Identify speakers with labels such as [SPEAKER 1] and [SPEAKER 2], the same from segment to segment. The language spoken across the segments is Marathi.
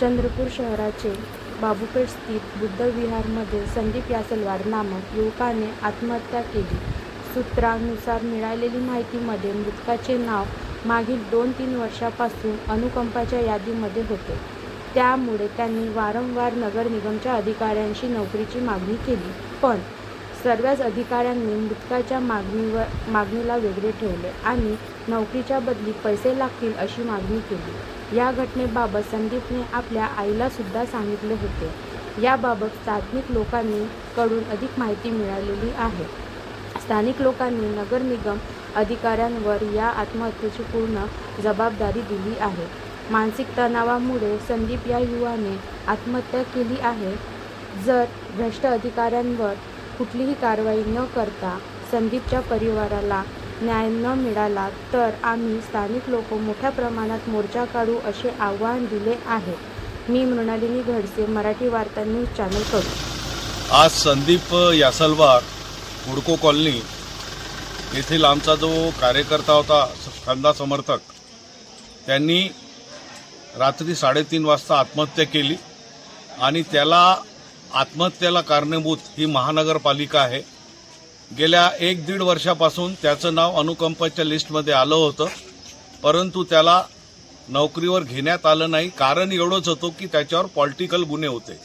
[SPEAKER 1] चंद्रपूर शहराचे बाबूपेठ स्थित बुद्ध विहारमध्ये संदीप यासलवार नामक युवकाने आत्महत्या केली. सूत्रानुसार मिळालेली माहितीमध्ये मृतकाचे नाव मागील दोन तीन वर्षापासून अनुकंपाच्या यादीमध्ये होते. त्यामुळे त्यांनी वारंवार नगर निगमच्या अधिकाऱ्यांशी नोकरीची मागणी केली. पण सर्वच अधिकाऱ्यांनी मृतकाच्या मागणीवर मागणीला वेगळे ठेवले आणि नोकरीच्या बदली पैसे लागतील अशी मागणी केली. या घटनेबाबत संदीपने आपल्या आईला सुद्धा सांगितले होते. याबाबत स्थानिक लोकांनी कडून अधिक माहिती मिळालेली आहे. स्थानिक लोकांनी नगर निगम अधिकाऱ्यांवर या आत्महत्येची पूर्ण जबाबदारी दिली आहे. मानसिक तणावामुळे संदीप या युवाने आत्महत्या केली आहे. जर भ्रष्ट अधिकाऱ्यांवर कुठलीही कारवाई न करता संदीपच्या परिवाराला न्याय न मिळाला तर आम्ही स्थानिक लोक मोठ्या प्रमाणात मोर्चा काढू असे आव्हान दिले आहे. मी मृणालिनी घडसे मराठी वार्ता न्यूज चॅनल करू.
[SPEAKER 2] आज संदीप यासलवार हुडको कॉलनी येथील आमचा जो कार्यकर्ता होता कांदा समर्थक त्यांनी रात्री साडेतीन वाजता आत्महत्या केली आणि त्याला आत्महत्येला कारणीभूत ही महानगरपालिका आहे. गेल्या एक दीड वर्षापासून त्याचं नाव अनुकंपाच्या लिस्टमध्ये आलं होतं. परंतु त्याला नोकरीवर घेण्यात आलं नाही. कारण एवढंच होतं की त्याच्यावर पॉलिटिकल गुन्हे होते.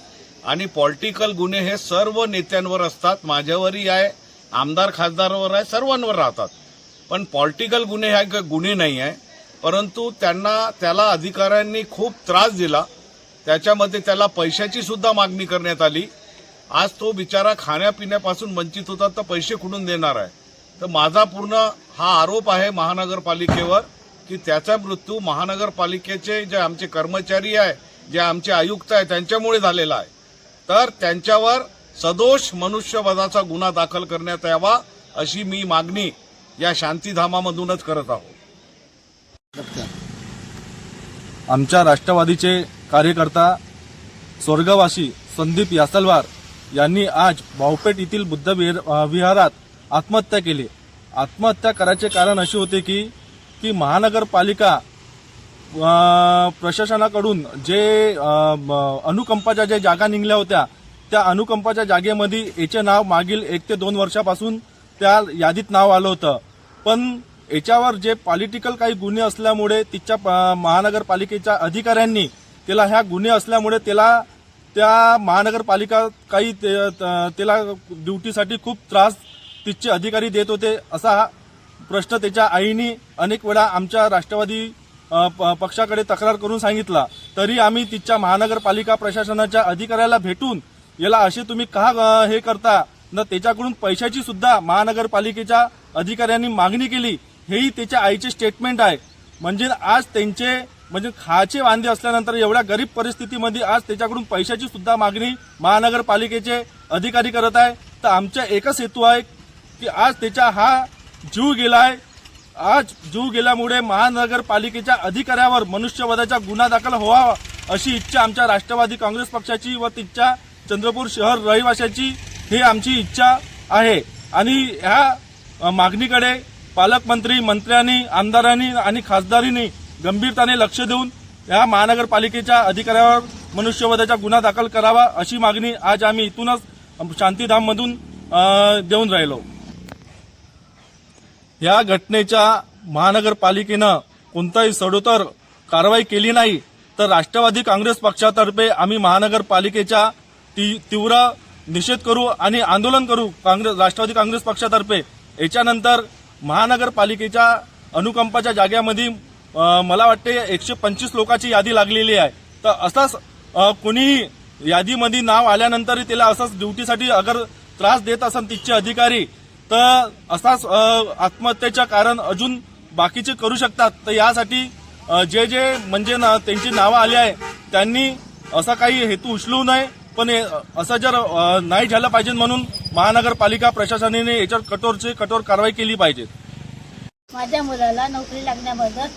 [SPEAKER 2] आणि पॉलिटिकल गुन्हे हे सर्व नेत्यांवर असतात. माझ्यावरही आहे आमदार खासदारावर आहे सर्वांवर राहतात. पण पॉलिटिकल गुन्हे हा गुन्हे नाही आहे. परंतु त्यांना त्याला अधिकाऱ्यांनी खूप त्रास दिला. त्याच्यामध्ये त्याला पैशाची सुद्धा मागणी करण्यात आली. आज तो बिचारा खाण्यापिण्यापासून वंचित होता तर पैसे कुठून देणार आहे? तर माझा पूर्ण हा आरोप आहे महानगरपालिकेवर की त्याचा मृत्यू महानगरपालिकेचे जे आमचे कर्मचारी आहे जे आमचे आयुक्त आहे त्यांच्यामुळे झालेला आहे. तर त्यांच्यावर सदोष मनुष्यवधाचा गुन्हा दाखल करण्यात यावा अशी मी मागणी या शांतीधामामधूनच करत आहोत.
[SPEAKER 3] आमच्या राष्ट्रवादीचे कार्यकर्ता स्वर्गवासी संदीप यासलवार यांनी आज भाऊपेठ येथील बुद्ध विहारात आत्महत्या केली. आत्महत्या करायचे कारण असे होते की की महानगरपालिका प्रशासनाकडून जे अनुकंपाच्या ज्या जागा निघल्या होत्या त्या अनुकंपाच्या जागेमध्ये याचे नाव मागील एक ते दोन वर्षापासून त्या यादीत नाव आलं होतं. पण याच्यावर जे पॉलिटिकल काही गुन्हे असल्यामुळे तिच्या महानगरपालिकेच्या अधिकाऱ्यांनी त्याला ह्या गुन्हे असल्यामुळे त्याला त्या महानगरपालिका काही ते- त- त्याला ड्युटीसाठी खूप त्रास तिथचे अधिकारी देत होते असा प्रश्न त्याच्या आईने अनेक वेळा आमच्या राष्ट्रवादी प- पक्षाकडे तक्रार करून सांगितला. तरी आम्ही तिच्या महानगरपालिका प्रशासनाच्या अधिकाऱ्याला भेटून याला असे तुम्ही का हे करता? न त्याच्याकडून पैशाची सुद्धा महानगरपालिकेच्या अधिकाऱ्यांनी मागणी केली. हेही त्याच्या आईचे स्टेटमेंट आहे. म्हणजे आज त्यांचे म्हणजे खायचे वांदे असल्यानंतर एवढ्या गरीब परिस्थितीमध्ये आज त्याच्याकडून पैशाची सुद्धा मागणी महानगरपालिकेचे अधिकारी करत आहे. तर आमचा एकच हेतू आहे की आज त्याचा हा जीव गेला आहे आज जीव गेल्यामुळे महानगरपालिकेच्या अधिकाऱ्यावर मनुष्यवधाचा गुन्हा दाखल व्हावा अशी इच्छा आमच्या राष्ट्रवादी काँग्रेस पक्षाची व तिच्या चंद्रपूर शहर रहिवाशाची ही आमची इच्छा आहे. आणि ह्या मागणीकडे पालकमंत्री मंत्र्यांनी आमदारांनी आणि खासदारांनी गंभीरताने लक्ष देऊन या महानगरपालिकेच्या अधिकाऱ्यावर मनुष्यवधाचा गुन्हा दाखल करावा अशी मागणी आज आम्ही इथूनच शांतीधाममधून देऊन राहिलो. या घटनेच्या महानगरपालिकेनं कोणताही सडोतर कारवाई केली नाही तर राष्ट्रवादी काँग्रेस पक्षातर्फे आम्ही महानगरपालिकेच्या ती तीव्र निषेध करू आणि आंदोलन करू काँग्रेस राष्ट्रवादी काँग्रेस पक्षातर्फे. याच्यानंतर महानगरपालिकेच्या अनुकंपाच्या जाग्यामध्ये मला वाटते एकशे पंचवीस लोकांची यादी लागलेली आहे. तर असाच अ, कोणीही यादीमध्ये नाव आल्यानंतरही त्याला असाच ड्युटीसाठी अगर त्रास देत असेल तिथचे अधिकारी तर असाच अ, आत्महत्येचं कारण अजून बाकीचे करू शकतात. तर यासाठी जे जे म्हणजे ना त्यांची नावं आली आहे त्यांनी असा काही हेतू उचलू नये. पण असं जर नाही झालं पाहिजे म्हणून महानगरपालिका प्रशासनाने याच्यावर कठोरचे कठोर कारवाई केली पाहिजे.
[SPEAKER 4] माझ्या मुलाला नोकरी लागण्याबद्दल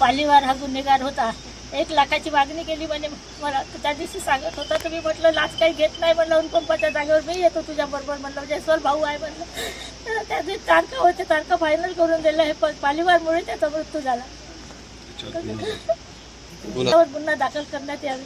[SPEAKER 4] पालीवार हा गुन्हेगार होता. एक लाखाची मागणी केली म्हणे मला त्या दिवशी सांगत होता मी म्हटलं लाच काही घेत नाही म्हणलं अनुकंपाच्या जागेवर मी येतो तुझ्या बरोबर म्हणलं जयस्वाल भाऊ आहे म्हणलं. तर त्याचे तारखा होते तारखा फायनल करून दिलं हे पालीवारमुळे त्याचा मृत्यू झाला. गुन्हा दाखल करण्यात यावे.